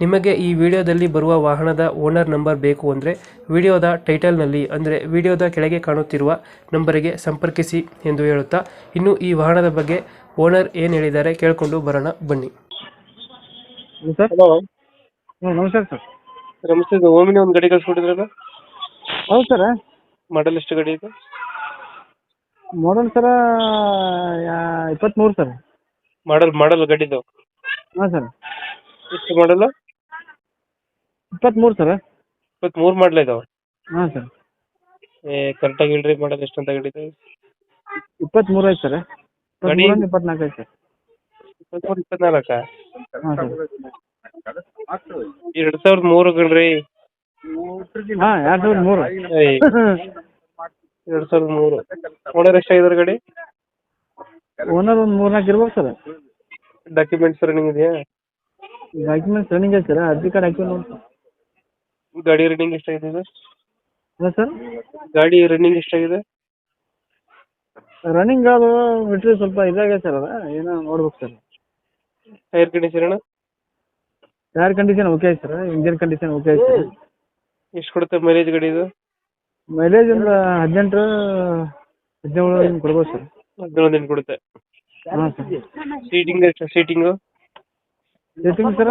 ನಿಮಗೆ ಈ ವಿಡಿಯೋದಲ್ಲಿ ಬರುವ ವಾಹನದ ಓನರ್ ನಂಬರ್ ಬೇಕು ಅಂದರೆ ವಿಡಿಯೋದ ಟೈಟಲ್ನಲ್ಲಿ ಅಂದರೆ ವಿಡಿಯೋದ ಕೆಳಗೆ ಕಾಣುತ್ತಿರುವ ನಂಬರಿಗೆ ಸಂಪರ್ಕಿಸಿ ಎಂದು ಹೇಳುತ್ತಾ ಇನ್ನು ಈ ವಾಹನದ ಬಗ್ಗೆ ಓನರ್ ಏನು ಹೇಳಿದ್ದಾರೆ ಕೇಳಿಕೊಂಡು ಬರೋಣ ಬನ್ನಿ. Hello sir. ಹಲೋ. ಹ್ಞೂ ನಮಸ್ಕಾರ ಸರ್. ನಮಸ್ತೆ ಇದು ಓಮಿನಿ ಒಂದು ಗಾಡಿ ಕಳ್ಸ್ಕೊಟ್ಟಿದ್ರಲ್ಲ ಹೌದು ಸರ. ಮಾಡಲ್ ಎಷ್ಟು ಗಾಡಿ ಇದೆ? ಮಾಡಲ್ ಸರ ಇಪ್ಪತ್ತ್ಮೂರು ಸರ್. ಮಾಡಲ್ ಮಾಡಲ್ ಗಾಡಿದು? ಹಾಂ ಸರ್. ಎಷ್ಟು ಮಾಡಲ್ಲ ಇಪ್ಪತ್ತ್ಮೂರು ಸರ್. ಇಪ್ಪತ್ಮೂರು ಮಾಡಲ್ ಇದಾವೆ. ಹಾಂ ಸರ್. ಏ ಕರೆಕ್ಟಾಗಿ ಹೇಳ್ರಿ ಮಾಡೋದು ಎಷ್ಟು ಅಂತ ಗಾಡಿ ಇಪ್ಪತ್ಮೂರು ಇಪ್ಪತ್ತ್ಮೂರು ಐತೆ ಸರ್. ಗಾಡಿ? ಇಪ್ಪತ್ತ್ಮೂರು ಇಪ್ಪತ್ನಾಲ್ಕು ಐತೆ ಸರ್. ಇಪ್ಪತ್ಮೂರು ಇಪ್ಪತ್ನಾಲ್ಕ? ಹಾಂ ಸರ್. ಎರಡು ಸಾವಿರದ ಮೂರು ಕಣ್ರಿ. ಹಾಂ ಎರಡು ಸಾವಿರದ ಮೂರು. ಏಯ್ ಎರಡು ಸಾವಿರದ ಮೂರು. ಓನರ್ ಎಷ್ಟಾಗಿದ್ದಾರೆ ಗಾಡಿ? ಓನರ್ ಒಂದು ಮೂರ್ನಾಲ್ಕು ಇರ್ಬೇಕು ಸರ್. ಡಾಕ್ಯುಮೆಂಟ್ಸ್ ರನ್ನಿಂಗ್ ಇದೆಯಾ? ಡಾಕ್ಯುಮೆಂಟ್ಸ್ ರನ್ನಿಂಗ್ ಐತೆ ಸರ್. ಅರ್ಜಿ ಕಾರ್ಡ್ ಹಾಕಿ ನೋಡಿ ಗಾಡಿ ರನ್ನಿಂಗ್ ಎಷ್ಟಾಗಿದೆ? ಹಾಂ ಸರ್ ಗಾಡಿ ರನ್ನಿಂಗ್ ಎಷ್ಟಾಗಿದೆ? ರನ್ನಿಂಗ್ ಅದು ಬಿಟ್ಟರೆ ಸ್ವಲ್ಪ ಇದಾಗಿದೆ ಸರ್ ಅದ. ಏನೋ ನೋಡ್ಬೇಕು ಸರ್ ಟೈರ್ ಕಂಡೀಷನ್ ಅಣ್ಣ ಟೈರ್ ಕಂಡೀಷನ್ ಓಕೆ ಐತೆ ಸರ್ ಇಂಜಿನ್ ಕಂಡೀಷನ್ ಓಕೆ ಐತೆ ಸರ್ ಎಷ್ಟು ಕೊಡುತ್ತೆ ಮೈಲೇಜ್ ಗಾಡಿ ಇದು? ಮೈಲೇಜ್ ಒಂದು ಹದಿನೆಂಟು ಹದಿನೇಳು ಹಿಂಗೆ ಕೊಡ್ಬೋದು ಸರ್ ಹದಿನೊಂದು ದಿನ ಕೊಡುತ್ತೆ. ಸೀಟಿಂಗ್ ಸರ್ ಸೀಟಿಂಗ್ ಎಷ್ಟು ಸೀಟಿಂಗು ಸೀಟಿಂಗ್ ಸರ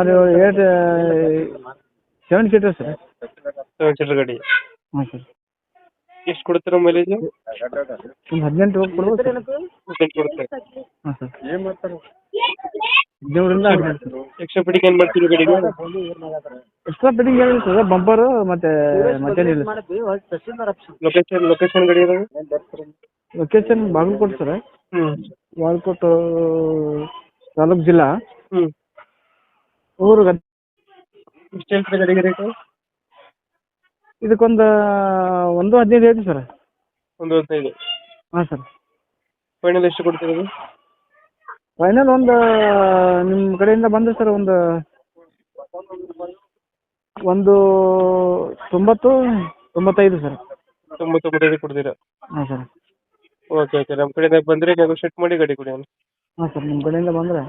ಅದು eight seven seater sir. Seven seater ಗಾಡಿ. ಹಾಂ ಸರ್. ಎಷ್ಟು ಕೊಡ್ತೀರಾ ಮೈಲೇಜ್ ಒಂದು ಹದಿನೆಂಟು ಹೋಗಿ ಕೊಡ್ಬೋದು ಸರ್. ಕೊಡುತ್ತೆ ಹಾಂ ಸರ್. ಹದಿನೇಳರಿಂದ ಹದಿನೆಂಟು ಸರ್ ಎಕ್ಸ್ಟ್ರಾ ಫಿಟ್ಟಿಂಗ್ ಏನು ಮಾಡ್ತೀರಿ ಗಾಡಿಗೆ? ಎಕ್ಸ್ಟ್ರಾ ಫಿಟ್ಟಿಂಗ್ ಏನಿಲ್ಲ ಸರ್ ಬಂಪರ್ ಮತ್ತೆ ಮತ್ತೇನಿಲ್ಲ ಲೊಕೇಶನ್ ಲೊಕೇಶನ್ ಗಾಡಿ ಇರೋದು ಲೊಕೇಶನ್ ಬಾಗಲಕೋಟೆ ಸರ್. ಹ್ಞೂ ಬಾಗಲಕೋಟೆ ತಾಲೂಕು ಜಿಲ್ಲಾ. ಹ್ಞೂ ಊರು ಗಂಟೆ ಎಷ್ಟು ಹೇಳ್ತೀರಿ ಗಡಿಗೆ ರೇಟು ಇದಕ್ಕೊಂದು ಒಂದು ಹದಿನೈದು ಐತಿ ಸರ್? ಒಂದು ಹದಿನೈದು. ಹಾಂ ಸರ್. ಫೈನಲ್ ಎಷ್ಟು ಕೊಡ್ತೀರಿ ಫೈನಲ್ ಒಂದು ನಿಮ್ಮ ಕಡೆಯಿಂದ ಬಂದರೆ ಸರ್ ಒಂದು ಒಂದು ತೊಂಬತ್ತು ತೊಂಬತ್ತೈದು ಸರ್. ತೊಂಬತ್ತು ತೊಂಬತ್ತೊಂಬತ್ತೈದು ಕೊಡ್ತೀರಾ? ಹಾಂ ಸರ್. ಓಕೆ ಓಕೆ ನಮ್ಮ ಕಡೆಯಿಂದ ಬಂದರೆ ನೆಗೋಷಿಯೇಟ್ ಮಾಡಿ ಗಾಡಿ ಕೊಡಿ ಹಾಂ ಸರ್ ನಿಮ್ಮ ಕಡೆಯಿಂದ ಬಂದರೆ.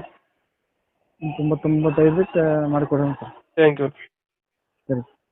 ತೊಂಬತ್ತೊಂಬತ್ತೈದಕ್ಕೆ ಮಾಡಿಕೊಡೋಣ ಸರ್. ಥ್ಯಾಂಕ್ ಯು ಸರಿ.